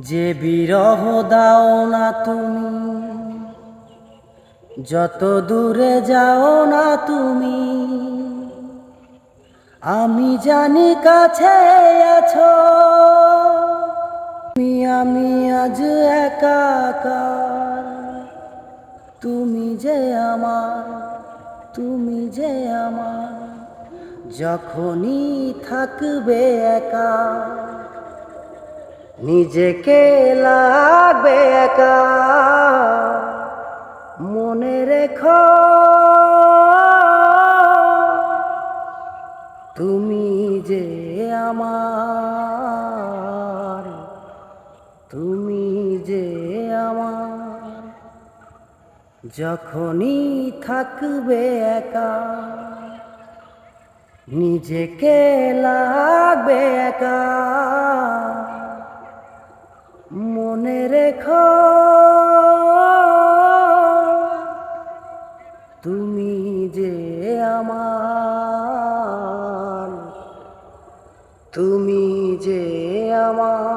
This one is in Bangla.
যে বিরহ দাও না তুমি, যত দূরে যাও না তুমি, আমি জানি কাছে আছো। তুমি, আমি আজ একাকার। তুমি যে আমার, তুমি যে আমার, যখনই থাকবে একা। নিজেকে লাগবে একা। মনে রেখো, তুমি যে আমার, তুমি যে আমার। যখনই থাকবে একা, নিজেকে লাগবে একা। রেখো তুমি যে আমার তুমি যে আমার